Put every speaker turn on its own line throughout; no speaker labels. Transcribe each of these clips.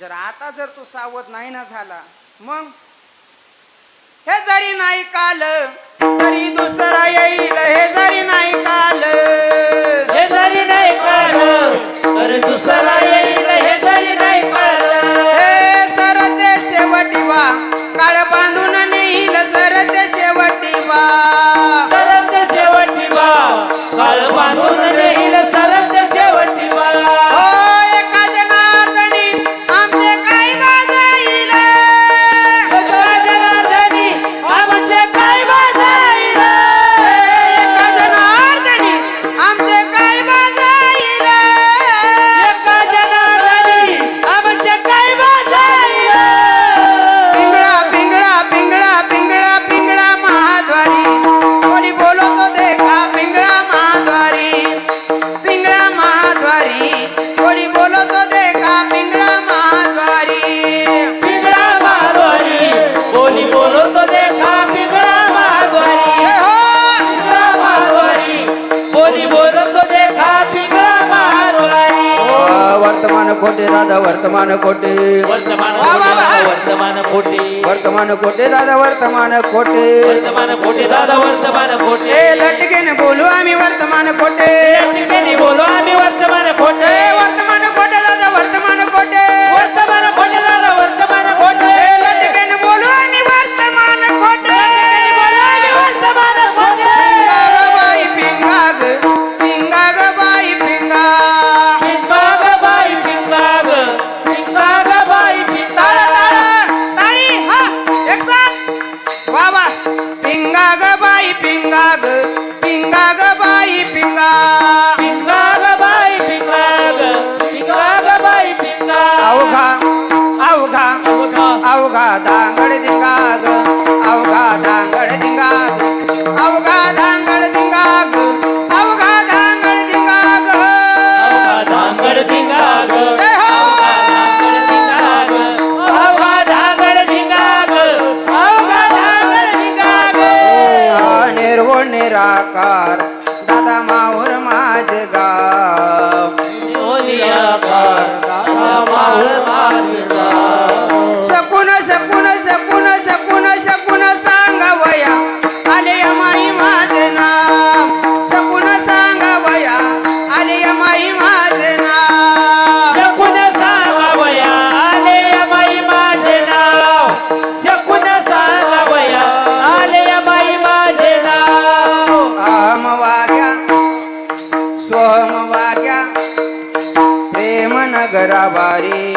जर आता जर तू सावध नाही ना झाला मग? हे जरी नाही काल तरी दुसरा येईल हे जरी कोटे दादा वर्तमान कोटे
वर्तमान वर्तमान
कोटे वर्तमान कोटे
दादा वर्तमान
कोटे
वर्तमान
कोटे दादा वर्तमान कोटे लटकेन बोलू आम्ही वर्तमान कोटे निराकार दादा माहूर माझे गाव.
निराकार दादा माहूर माझे
भारी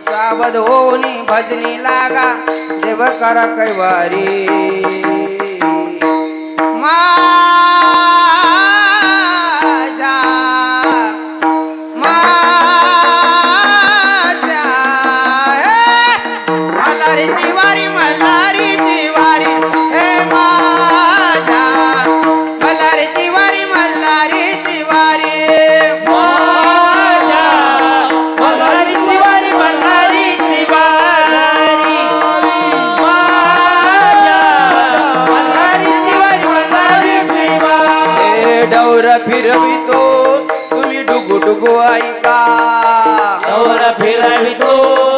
सावध होनी भजनी लागा देव करा कैवारी. मा नवरा फिरवितो तुम्ही डुगू डुगू ऐका.
नवरा फिरवितो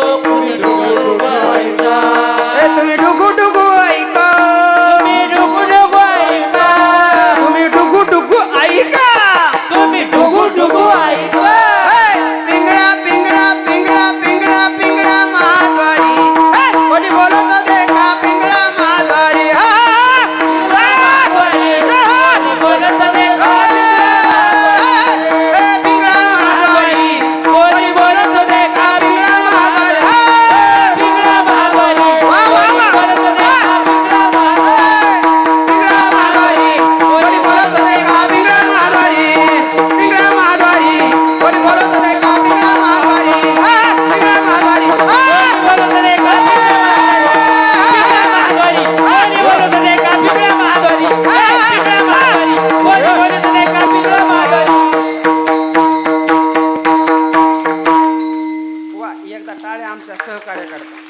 कार्यकर्ता.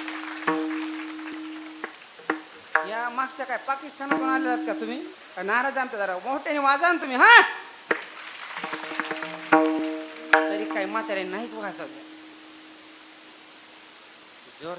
या मागच्या काय पाकिस्तानातून आलेलात का तुम्ही? नाराज आणता जरा. मोठ्याने वाजा ना तुम्ही हा? तरी काय म्हातारे नाहीच वाजवल्या जोर